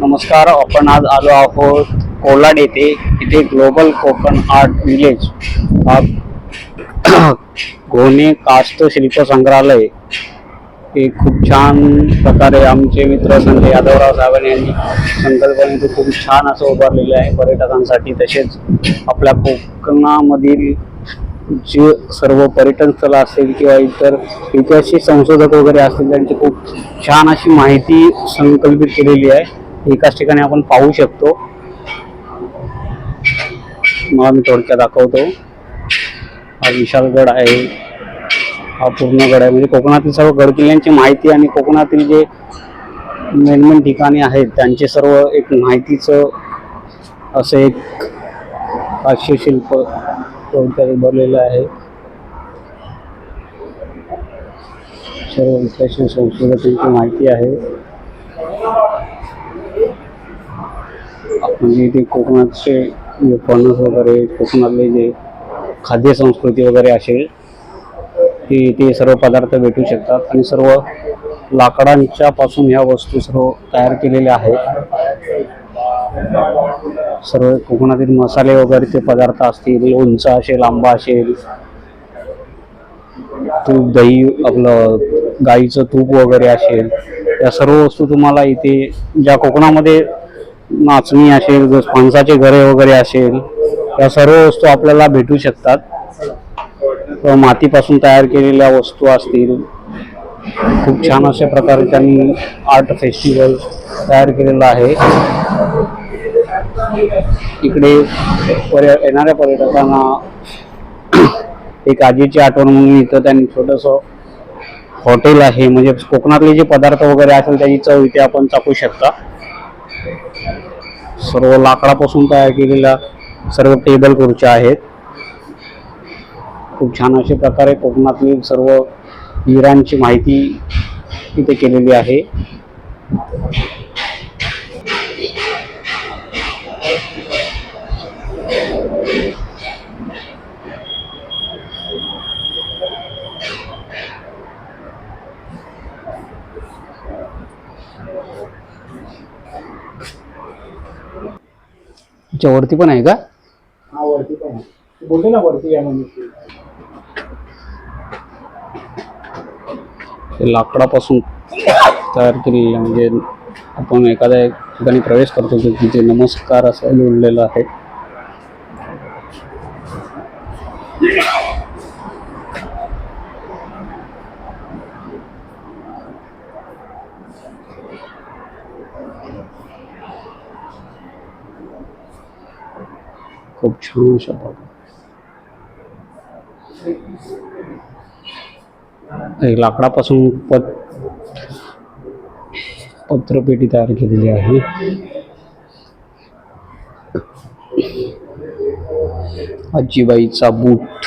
नमस्कार आपण आज आलो आहोत कोलाड येथे. इथे ग्लोबल कोकण आर्ट विलेज. हा घोणे कास्त शिल्प संग्रहालय. हे खूप छान प्रकारे आमचे मित्र संजय यादवराव साहेबांनी यांनी संकल्पने ते खूप छान असं उभारलेलं आहे पर्यटकांसाठी. तसेच आपल्या कोकणामधील जे सर्व पर्यटन स्थळ असतील किंवा इतर ऐतिहासिक संशोधक वगैरे असतील त्यांची खूप छान अशी माहिती संकल्पित केलेली आहे. एकाच ठिकाणी आपण पाहू शकतो. मला मी थोडक्यात दाखवतो. हा विशालगड आहे. हा पूर्ण गड आहे. म्हणजे कोकणातील सर्व गड किल्ल्यांची माहिती आणि कोकणातील जे मेन मेन ठिकाणी आहेत त्यांचे सर्व एक माहितीचं असं एक हास्यशिल्प थोडक्यात उभारलेलं आहे. सर्व ऐतिहासिक संशोधकांची माहिती आहे. म्हणजे इथे कोकणातचे जे फणस वगैरे कोकणातले जे खाद्य संस्कृती वगैरे असेल ते इथे सर्व पदार्थ भेटू शकतात आणि सर्व लाकडांच्या पासून ह्या वस्तू सर्व तयार केलेल्या आहेत. सर्व कोकणातील मसाले वगैरे ते पदार्थ असतील उंच असेल आंबा असेल तूप दही आपलं गाईचं तूप वगैरे असेल या सर्व वस्तू तुम्हाला इथे ज्या कोकणामध्ये नाचणी असेल फणसाचे घरे वगैरे असेल या सर्व वस्तू आपल्याला भेटू शकतात. व मातीपासून तयार केलेल्या वस्तू असतील. खूप छान अशा प्रकारे त्यांनी आर्ट फेस्टिवल तयार केलेलं आहे. इकडे पर्य येणाऱ्या पर्यटकांना एक आजीची आठवण म्हणून इथं त्यांनी छोटंसं हॉटेल आहे. म्हणजे कोकणातले जे पदार्थ वगैरे असेल त्याची चव इथे आपण चाकू शकता. सर्व लाकडापासून तयार केलेल्या सर्व टेबल खुर्च्या आहेत. खूप छान अशा प्रकारे कोकणातील सर्व वीरांची माहिती इथे केलेली आहे. याच्या वरती पण आहे का? हा वरती पण आहे. बोलते ना वरती या म्हणजे ते लाकडापासून तयार केलेलं. म्हणजे आपण एखाद्या ठिकाणी प्रवेश करतो तिथे नमस्कार असं लिहिलेलं आहे. खूप छान शब्द एक लाकडापासून पत पत्रपेटी तयार केलेली आहे. आजीबाईचा बूट.